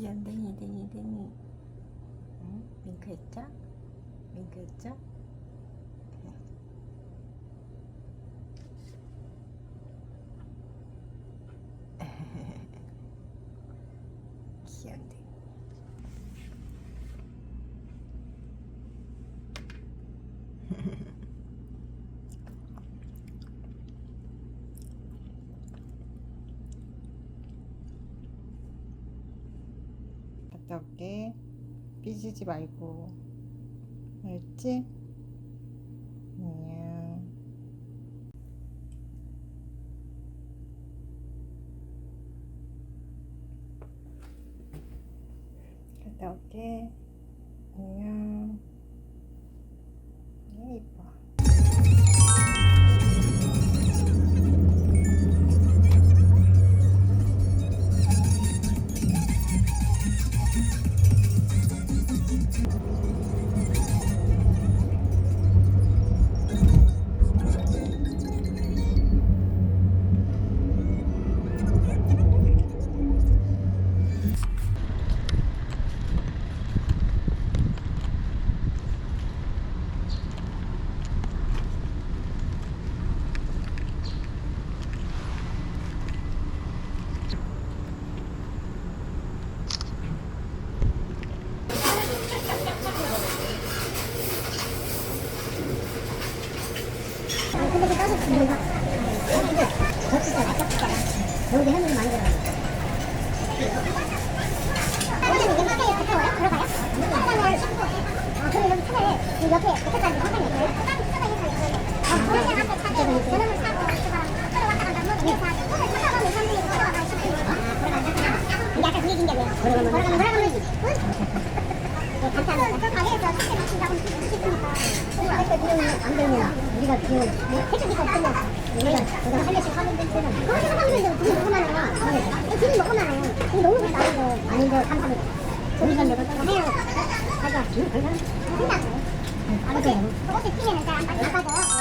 귀염둥이 둥이 둥이 응? 윙크했죠? 윙크했죠? 귀염둥이 갔다 올게 삐지지 말고. 알았지? 안녕. 갔다 올게. 안녕 걸어가면 걸어가면 걸어가면 네, 감사합니다. 저 가게에서 택시 마신다고 싶으니까. 택시 비용이 안 되면 우리가 비용, 택시비가 없으면 우리가 그거 한 대씩 하면 되잖아. 그렇게 하면 되는데 돈이 너무 많아요. 돈이 너무 많아요. 돈이 너무 비싸고. 아닌데 감사합니다. 우리가 내가 또 해요. 가자. 응. 한다고. 아무튼 조금씩 뛰면은 잘안 빠져.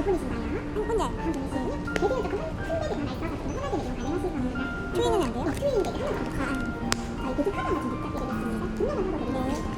예약해주셨습니다. 총두 분이신가요? 한한 분이시. 대비는 조금 큰 베이비가 하나 있어서 지금 하나 되면 가능하실 겁니다. 트윈은 안 돼요? 어, 트윈인데 하나 더 가. 아, 이거 카드가 좀 부탁드리겠습니다. 분명한 하고 드릴게요.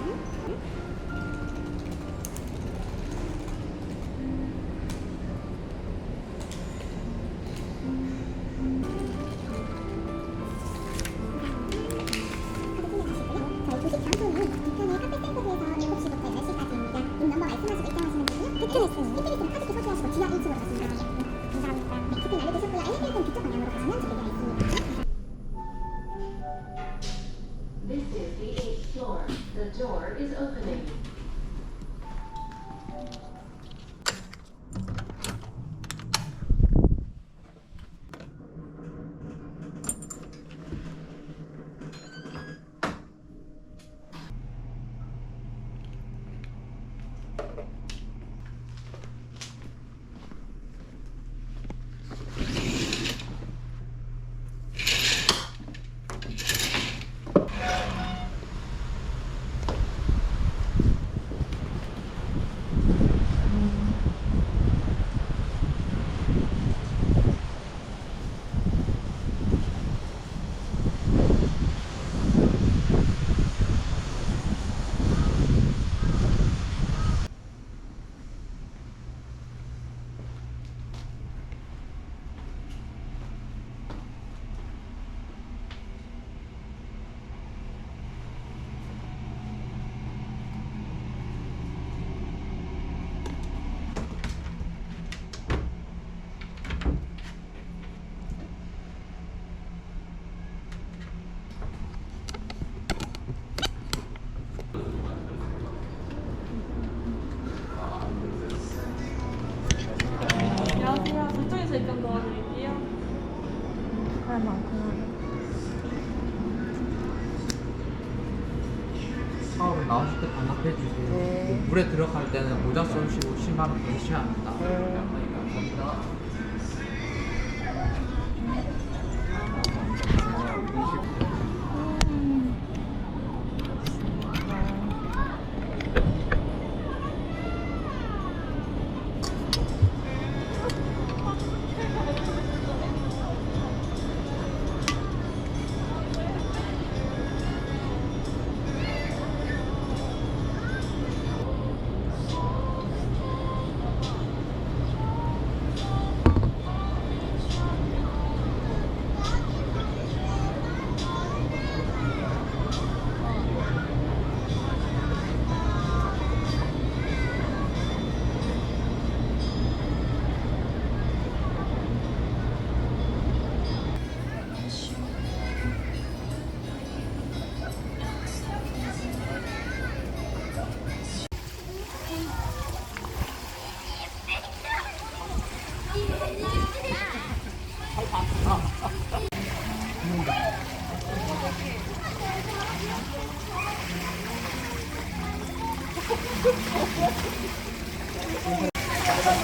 때 반납해 주세요. 네. 물에 들어갈 때는 모자 써주시고 신발은 벗으셔야 합니다. 네. 감사합니다.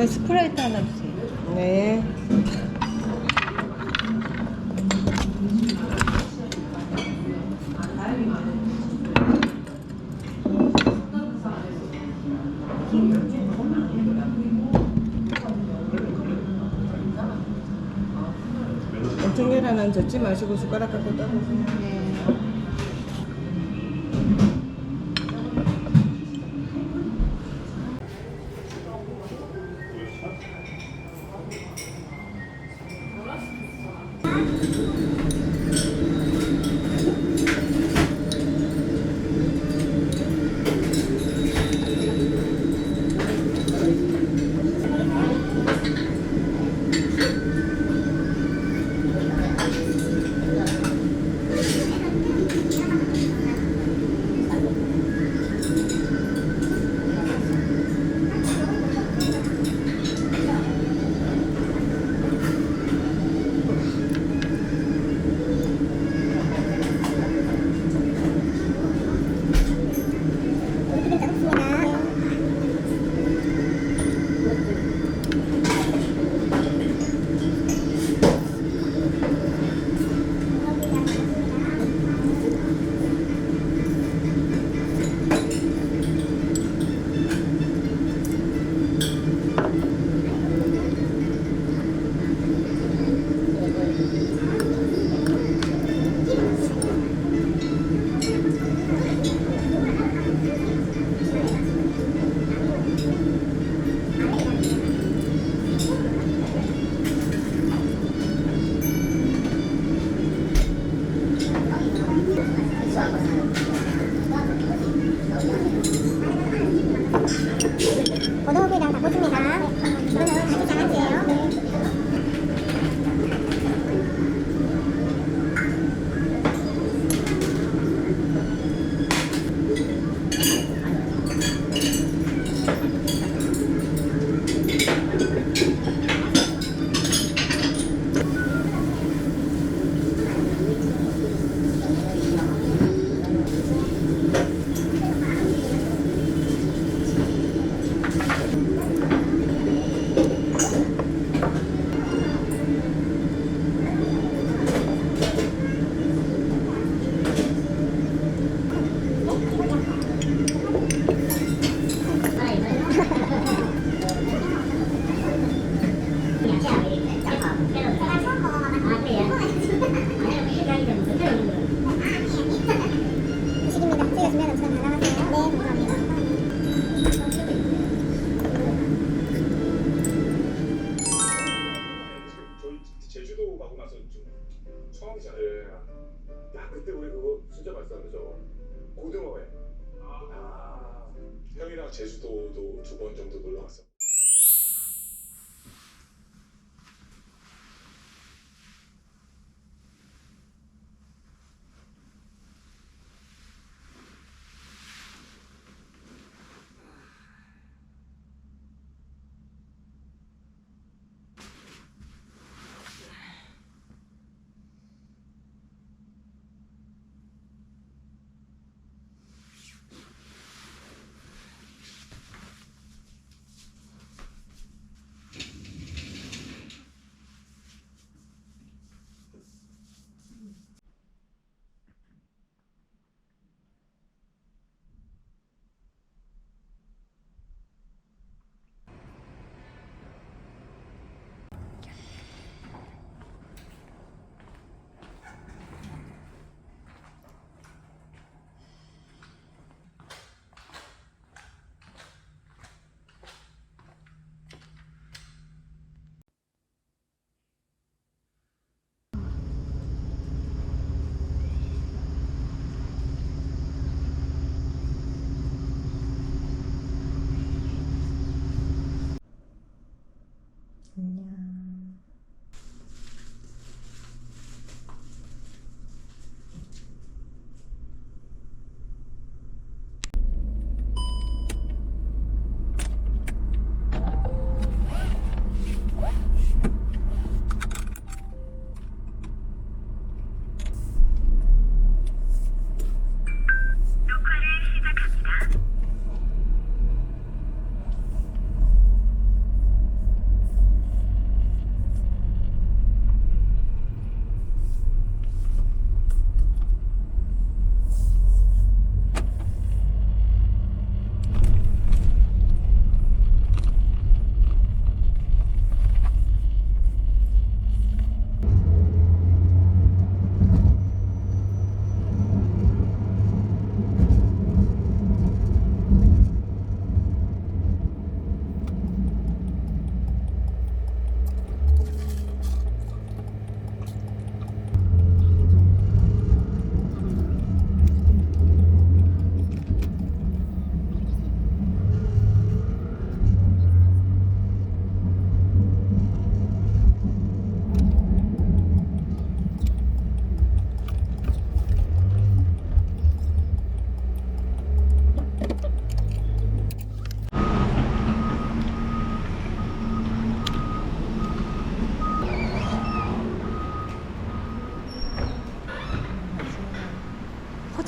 그러면 스프라이트 하나 주세요. 네. 계란은 젓지 마시고 숟가락 갖고. 네. 처음이잖아요.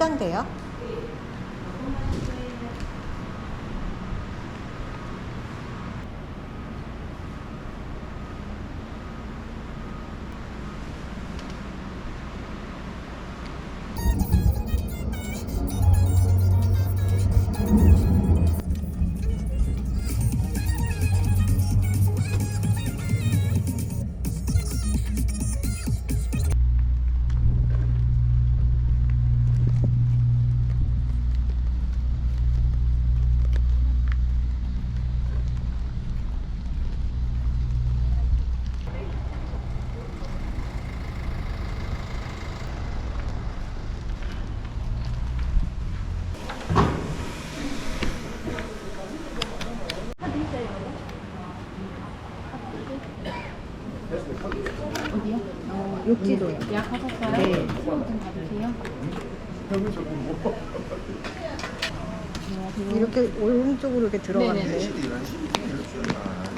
포장돼요? 욕지도요. 예약하셨어요? 네. 좀 받으세요. 이렇게 오른쪽으로 이렇게 들어가면. 감사합니다.